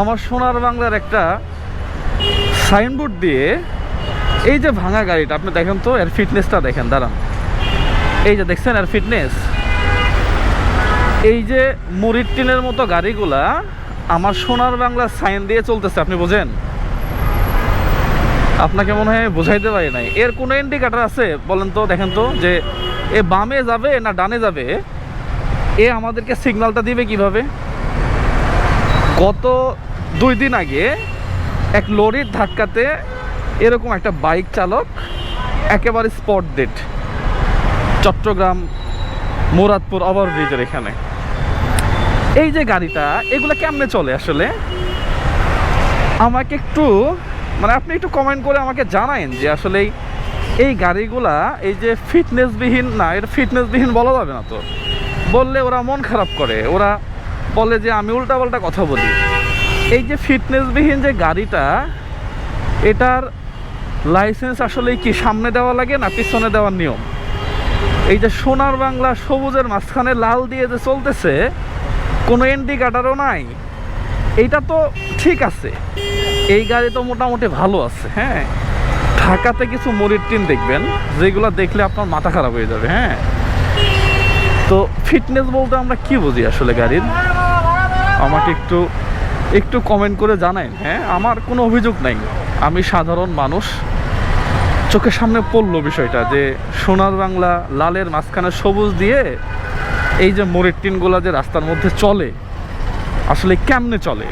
আমার সোনার বাংলার একটা সাইনবোর্ড দিয়ে এই যে ভাঙা গাড়িটা, আপনি দেখেন তো, এর ফিটনেসটা দেখেন, দাঁড়ান। এই যে দেখছেন এর ফিটনেস এই যে মুড়ির টিনের মতো গাড়িগুলা আমার সোনার বাংলা সাইন দিয়ে চলতেছে, আপনি বোঝেন? আপনাকে মনে হয় বোঝাইতে পারি নাই। এর কোনো ইন্ডিকেটার আছে? বলেন তো, দেখেন তো, যে এ বামে যাবে না ডানে যাবে? এ আমাদেরকে সিগন্যালটা দিবে কীভাবে? গত দুই দিন আগে এক লরির ধাক্কাতে এরকম একটা বাইক চালক একেবারে স্পট ডেট চট্টগ্রাম, মুরাদপুর ওভারব্রিজের এখানে। এই যে গাড়িটা, এগুলো কেমনে চলে আসলে? আমাকে একটু মানে আপনি একটু কমেন্ট করে আমাকে জানায়েন যে আসলে এই- গাড়িগুলা, এই যে ফিটনেসবিহীন না, এটা ফিটনেসবিহীন বলা যাবে না তো। বললে ওরা মন খারাপ করে। ওরা বলে যে আমি উল্টাপাল্টা কথা বলি। এই যে ফিটনেসবিহীন যে গাড়িটা, এটার লাইসেন্স আসলে কি সামনে দেওয়া লাগে না পিছনে দেওয়ার নিয়ম? এই যে সোনার বাংলা সবুজের মাঝখানে লাল দিয়ে যে চলতেছে, কোনো ইন্ডিকেটারও নাই। এইটা তো ঠিক আছে। এই গাড়ি তো মোটামুটি ভালো আছে হ্যাঁ। ঢাকাতে কিছু মরির টিন দেখবেন, যেগুলো দেখলে আপনার মাথা খারাপ হয়ে যাবে হ্যাঁ। তো ফিটনেস বলতে আমরা কি বুঝি আসলে গাড়ির? আমাকে একটু একটু কমেন্ট করে জানাই হ্যাঁ আমার কোনো অভিযোগ নাই। আমি সাধারণ মানুষ। চোখের সামনে পড়ল বিষয়টা যে সোনার বাংলা লালের মাঝখানে সবুজ দিয়ে এই যে মরির টিনগুলো যে রাস্তার মধ্যে চলে, আসলে কেমনে চলে?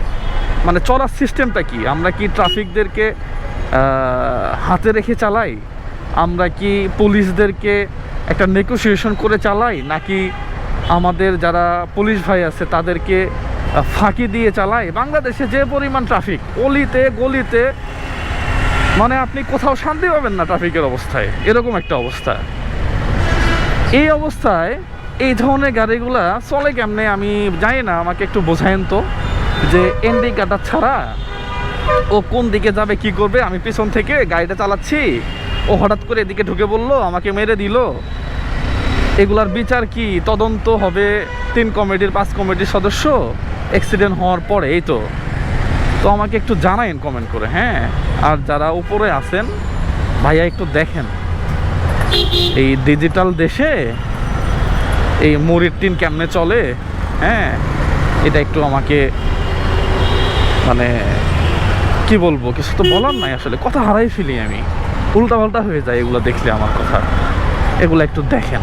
মানে চলার সিস্টেমটা কি? আমরা কি ট্রাফিকদেরকে হাতে রেখে চালাই? আমরা কি পুলিশদেরকে একটা নেগোসিয়েশন করে চালাই? নাকি আমাদের যারা পুলিশ ভাই আছে, তাদেরকে ফাঁকি দিয়ে চালায়। বাংলাদেশে যে পরিমাণ ট্রাফিক অলিতে, গলিতে মানে আপনি কোথাও শান্তি পাবেন না ট্রাফিকের অবস্থায়। এরকম একটা অবস্থা। এই অবস্থায় এই ধরনের গাড়িগুলা চলে কেমনে আমি জানি না, আমাকে একটু বোঝায়েন তো, যে ইন্ডিকেটার ছাড়া ও কোন দিকে যাবে, কি করবে, আমি পিছন থেকে গাড়িটা চালাচ্ছি। ও হঠাৎ করে এদিকে ঢুকে বলল, আমাকে মেরে দিল। এগুলার বিচার কি? তদন্ত হবে তিন কমিটির, পাঁচ কমিটির সদস্য? অ্যাক্সিডেন্ট হওয়ার পরে, এই তো। তো আমাকে একটু জানাইন কমেন্ট করে হ্যাঁ? আর যারা উপরে আছেন, ভাইয়া একটু দেখেন। এই ডিজিটাল দেশে এই মুড়ির টিন কেমনে চলে হ্যাঁ? এটা একটু আমাকে মানে কি বলব, কিছু তো বলার নাই আসলে। কথা হারাই ফেলি আমি। উল্টা পাল্টা হয়ে যায় এগুলো দেখলে আমার কথা। এগুলো একটু দেখেন।